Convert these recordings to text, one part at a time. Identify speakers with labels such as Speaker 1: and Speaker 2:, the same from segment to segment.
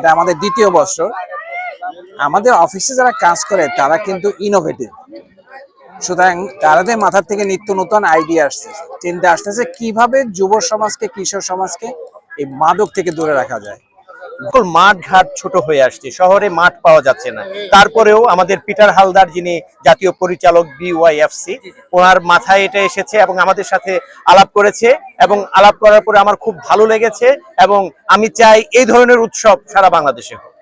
Speaker 1: এটা আমাদের দ্বিতীয় বছর। আমাদের অফিসে যারা কাজ করে, তারা কিন্তু ইনোভেটিভ সুতরাং তাদের মাথার থেকে নিত্য নতুন আইডিয়া আসছে। চিন্তা আসতেছে কীভাবে যুব সমাজকে কৃষক সমাজকে এই মাদক থেকে দূরে রাখা যায়।
Speaker 2: মাঠ ঘাট ছোট হয়ে আসছে। শহরে মাঠ পাওয়া যাচ্ছে না। তারপরেও আমাদের পিটার হালদার যিনি জাতীয় পরিচালক বিওয়াইএফসি ওনার মাথায় এটা এসেছে এবং আমাদের সাথে আলাপ করেছে এবং আলাপ করার পরে আমার খুব ভালো লেগেছে এবং আমি চাই এই ধরনের উৎসব সারা বাংলাদেশে হোক।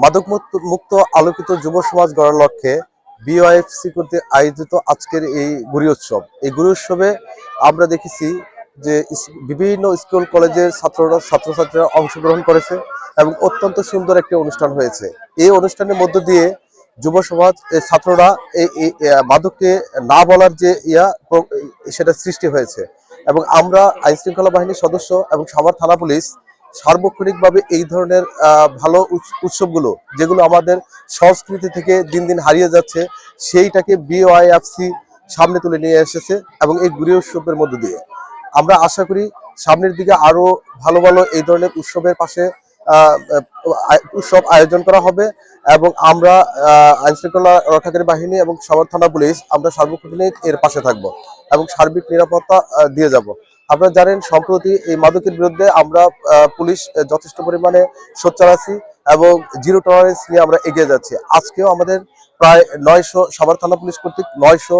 Speaker 3: মাদক মুক্ত- মুক্ত আলোকিত যুব সমাজ গড়ার লক্ষ্যে বিওয়াইএফসি কর্তৃক আয়োজিত আজকের এই গুড়ি উৎসব। এই গুড়ি উৎসবে আমরা দেখেছি যে বিভিন্ন স্কুল, কলেজের ছাত্ররা, ছাত্রছাত্রীরা অংশগ্রহণ করেছে এবং অত্যন্ত সুন্দর একটি অনুষ্ঠান হয়েছে। এই অনুষ্ঠানের মধ্য দিয়ে যুব সমাজ ছাত্ররা এই মাদককে না বলার যে ইয়া সেটা সৃষ্টি হয়েছে। এবং আমরা আইন শৃঙ্খলা বাহিনীর সদস্য এবং সাভার থানা পুলিশ সার্বক্ষণিকভাবে এই ধরনের ভালো উৎস- উৎসবগুলো, যেগুলো আমাদের সংস্কৃতি থেকে দিন দিন হারিয়ে যাচ্ছে, সেইটাকে বিওআইএফসি সামনে তুলে নিয়ে এসেছে এবং এই গুড়ি উৎসবের মধ্য দিয়ে। আমরা আশা করি সামনের দিকে আরও ভালো ভালো এই ধরনের উৎসবের পাশে উৎসব আয়োজন করা হবে এবং আমরা আহ, আইন শৃঙ্খলা রক্ষাকারী বাহিনী এবং সবার থানা পুলিশ আমরা সার্বক্ষণিক এর পাশে থাকব এবং সার্বিক নিরাপত্তা দিয়ে যাব। আপনারা জানেন সম্প্রতি এই মাদকের বিরুদ্ধে আমরা পুলিশ যথেষ্ট পরিমাণে সোচ্চার আছি এবং জিরো টলারেন্স নিয়ে আমরা এগিয়ে যাচ্ছি। আজকেও আমাদের প্রায় নয়শো সাভার থানা পুলিশ কর্তৃক নয়শো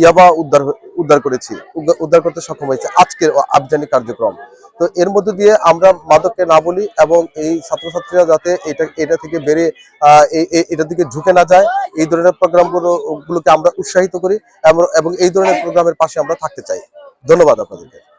Speaker 3: ইয়াবা উদ্ধার উদ্ধার করেছি, উদ্ধার- করতে সক্ষম হয়েছে আজকের আবজানি কার্যক্রম। তো এর মধ্যে দিয়ে আমরা মাদককে না বলি এবং এই ছাত্রছাত্রীরা যাতে এটা এটা থেকে বেড়ে এটার দিকে ঝুঁকে না যায়, এই ধরনের প্রোগ্রামগুলো গুলোকে আমরা উৎসাহিত করি এবং এই ধরনের প্রোগ্রামের পাশে আমরা থাকতে চাই। ধন্যবাদ আপনাদেরকে।